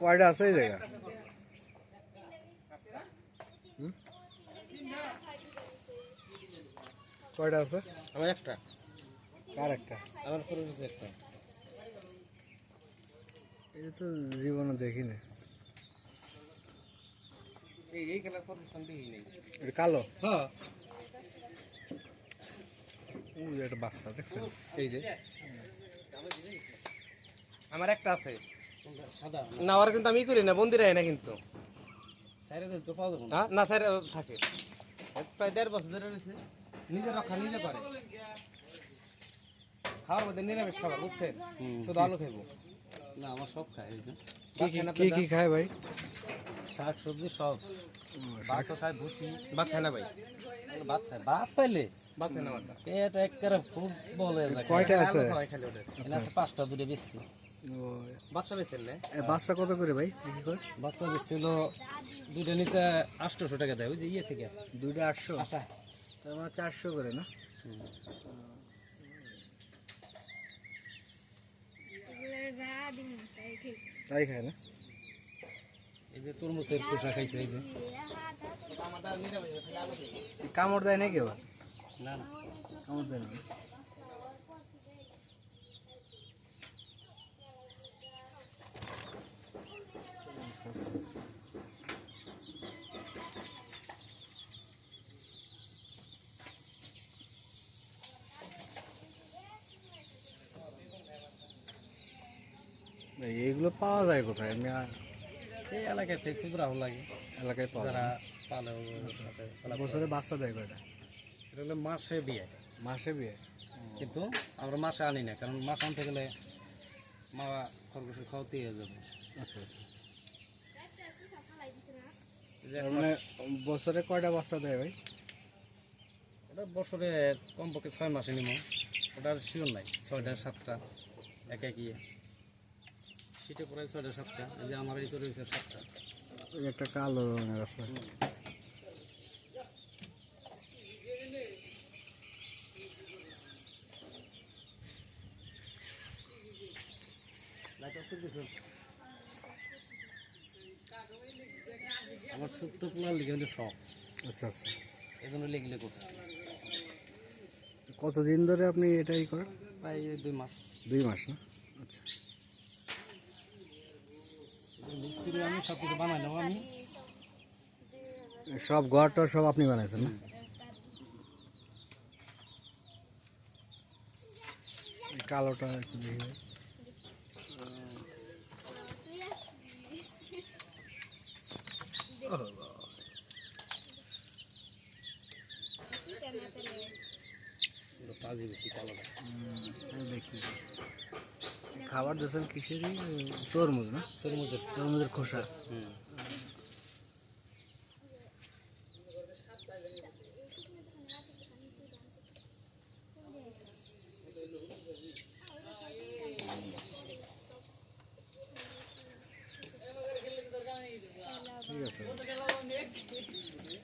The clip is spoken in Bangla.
কয়টা আছে এই জায়গা কয়টা আছে? আমার একটা। কার একটা? আমার আছে একটা। এটা তো জীবনে দেখিনি। এই কালার নেই। এটা কালো? হ্যাঁ। একটা বাচ্চা দেখছেন? এই যে। আমার একটা আছে। না ওরা কিন্তু আমি করি না বন্দির হয় না কিন্তু। যাবে না। না স্যার থাকে। প্রায় দেড় বছর ধরে রয়েছে। নিজে রক্ষা নিজে করে। খাওয়ার মধ্যে নিরামিষ খাবার বুঝছেন? শুধু আলু খাইবো। না আমার সব খায় কি কি কি কি খায় ভাই? শাক সবজি সব। ভাত খায় ভুসি। ভাত খায় না ভাই? ভাত খায়। ভাত পাইলে ভাত খায় না ভাত। এটা বলে কয়টা আছে? পাঁচটা দূরে বেশি। বাচ্চা বেছেন না? বাচ্চা কত করে ভাই? বিক্রি করে বাচ্চা বেশছিল দুইটা নিচে আটশোশো টাকা দেয় ওই যে ইয়ে থেকে। দুইটা আটশো? তার মানে চারশো করে না? তাই খায় না? এই যে তরমুজের খোসা খাইছে এই যে। কামড় দেয় নাকি আবার না। কামড় দেয় না? এইগুলো পাওয়া যায় কোথায়? আমি আর এই এলাকাতে খুব রাহুল লাগে। এলাকায় পাওয়া যারা পালে সাথে না। বছরে বাচ্চা দেয় কয়টা? এটা হলো মাসে বিয়ে। মাসে বিয়ে? কিন্তু আমরা মাসে আনি না কারণ মাস আনতে গেলে মা খরগোশের খাওয়াতেই হয়ে যাবে। আচ্ছা আচ্ছা মানে বছরে কয়টা বাচ্চা দেয় ভাই? ওটা বছরে কমপক্ষে ছয় মাসে নিমো ওটার শিওর নাই ছয়টা সাতটা এক এক। ইয়ে ছয়টা সাতটা। যে আমার এই সাতটা। ওই একটা কালো রঙের আছে। আমার ছোট্ট পোলার কিন্তু শখ। আচ্ছা আচ্ছা। এই জন্য লেগলে করছি। কতদিন ধরে আপনি এটাই করেন? প্রায় দুই মাস। দুই মাস না? আচ্ছা। মিস্ত্রি আমি সব কিছু আমি। সব ঘর টর সব আপনি বানাইছেন না? এই কালোটা একটু দেখি। ভাই। পাজি বেশি কালোটা দেখতে খাবার দিয়েছেন কিসেরই তরমুজ না? তরমুজের তরমুজের খোসা। ঠিক আছে।